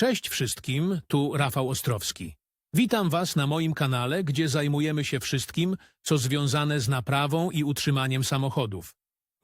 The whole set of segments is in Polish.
Cześć wszystkim, tu Rafał Ostrowski. Witam Was na moim kanale, gdzie zajmujemy się wszystkim, co związane z naprawą i utrzymaniem samochodów.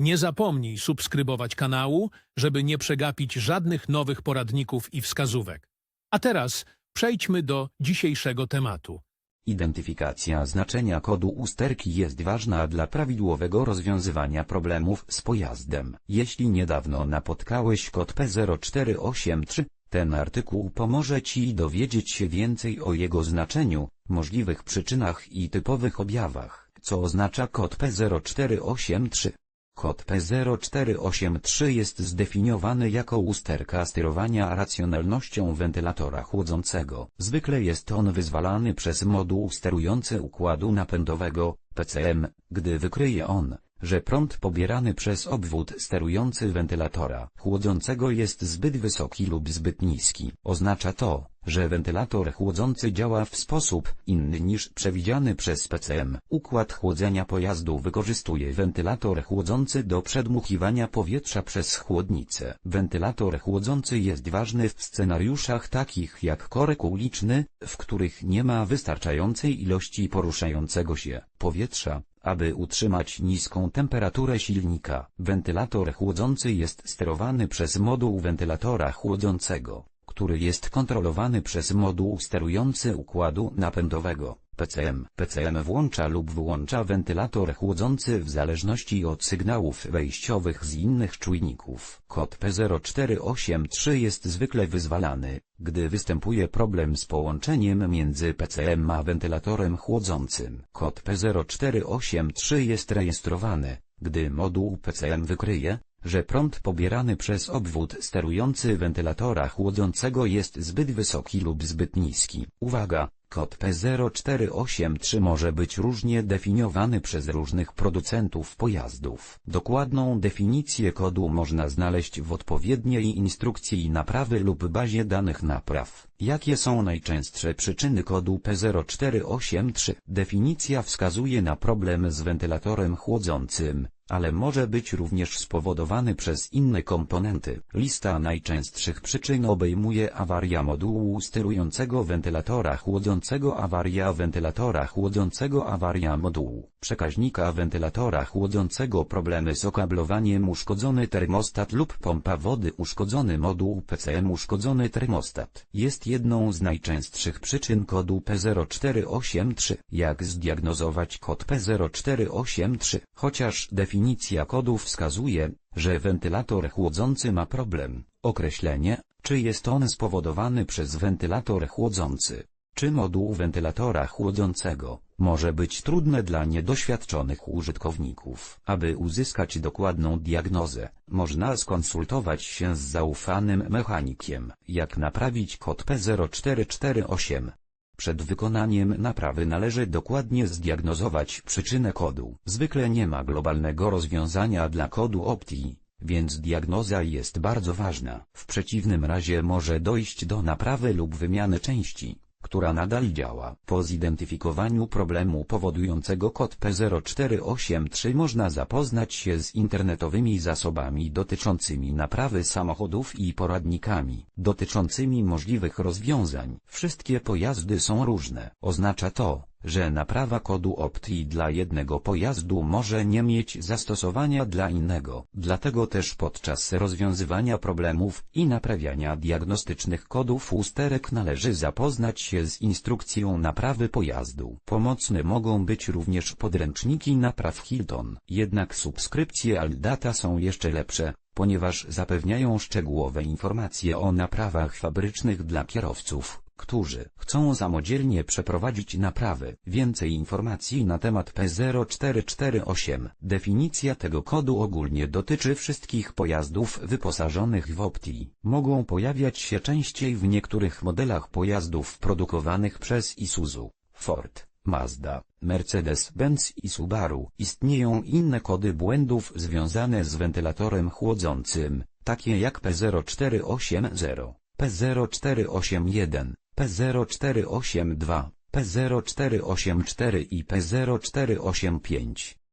Nie zapomnij subskrybować kanału, żeby nie przegapić żadnych nowych poradników i wskazówek. A teraz przejdźmy do dzisiejszego tematu. Identyfikacja znaczenia kodu usterki jest ważna dla prawidłowego rozwiązywania problemów z pojazdem. Jeśli niedawno napotkałeś kod P0483, ten artykuł pomoże Ci dowiedzieć się więcej o jego znaczeniu, możliwych przyczynach i typowych objawach, co oznacza kod P0483. Kod P0483 jest zdefiniowany jako usterka sterowania racjonalnością wentylatora chłodzącego. Zwykle jest on wyzwalany przez moduł sterujący układu napędowego, PCM, gdy wykryje on, że prąd pobierany przez obwód sterujący wentylatora chłodzącego jest zbyt wysoki lub zbyt niski. Oznacza to, że wentylator chłodzący działa w sposób inny niż przewidziany przez PCM. Układ chłodzenia pojazdu wykorzystuje wentylator chłodzący do przedmuchiwania powietrza przez chłodnicę. Wentylator chłodzący jest ważny w scenariuszach takich jak korek uliczny, w których nie ma wystarczającej ilości poruszającego się powietrza, aby utrzymać niską temperaturę silnika. Wentylator chłodzący jest sterowany przez moduł wentylatora chłodzącego, który jest kontrolowany przez moduł sterujący układu napędowego. PCM. PCM włącza lub wyłącza wentylator chłodzący w zależności od sygnałów wejściowych z innych czujników. Kod P0483 jest zwykle wyzwalany, gdy występuje problem z połączeniem między PCM a wentylatorem chłodzącym. Kod P0483 jest rejestrowany, gdy moduł PCM wykryje, że prąd pobierany przez obwód sterujący wentylatora chłodzącego jest zbyt wysoki lub zbyt niski. Uwaga! Kod P0483 może być różnie definiowany przez różnych producentów pojazdów. Dokładną definicję kodu można znaleźć w odpowiedniej instrukcji naprawy lub bazie danych napraw. Jakie są najczęstsze przyczyny kodu P0483? Definicja wskazuje na problem z wentylatorem chłodzącym, ale może być również spowodowany przez inne komponenty. Lista najczęstszych przyczyn obejmuje awaria modułu sterującego wentylatora chłodzącego, awaria wentylatora chłodzącego, awaria modułu przekaźnika wentylatora chłodzącego, problemy z okablowaniem, uszkodzony termostat lub pompa wody, uszkodzony moduł PCM, uszkodzony termostat. Jest jedną z najczęstszych przyczyn kodu P0483. Jak zdiagnozować kod P0483? Chociaż definicja kodu wskazuje, że wentylator chłodzący ma problem. Określenie, czy jest on spowodowany przez wentylator chłodzący, czy moduł wentylatora chłodzącego, może być trudne dla niedoświadczonych użytkowników. Aby uzyskać dokładną diagnozę, można skonsultować się z zaufanym mechanikiem, jak naprawić kod P0448. Przed wykonaniem naprawy należy dokładnie zdiagnozować przyczynę kodu. Zwykle nie ma globalnego rozwiązania dla kodu Opti, więc diagnoza jest bardzo ważna. W przeciwnym razie może dojść do naprawy lub wymiany części, która nadal działa. Po zidentyfikowaniu problemu powodującego kod P0483 można zapoznać się z internetowymi zasobami dotyczącymi naprawy samochodów i poradnikami dotyczącymi możliwych rozwiązań. Wszystkie pojazdy są różne. Oznacza to, że naprawa kodu optii dla jednego pojazdu może nie mieć zastosowania dla innego. Dlatego też podczas rozwiązywania problemów i naprawiania diagnostycznych kodów usterek należy zapoznać się z instrukcją naprawy pojazdu. Pomocne mogą być również podręczniki napraw Hilton. Jednak subskrypcje Aldata są jeszcze lepsze ponieważ zapewniają szczegółowe informacje o naprawach fabrycznych dla kierowców, którzy chcą samodzielnie przeprowadzić naprawy. Więcej informacji na temat P0448. Definicja tego kodu ogólnie dotyczy wszystkich pojazdów wyposażonych w Opti. Mogą pojawiać się częściej w niektórych modelach pojazdów produkowanych przez Isuzu, Ford, Mazda, Mercedes-Benz i Subaru. Istnieją inne kody błędów związane z wentylatorem chłodzącym, takie jak P0480, P0481, P0482, P0484 i P0485.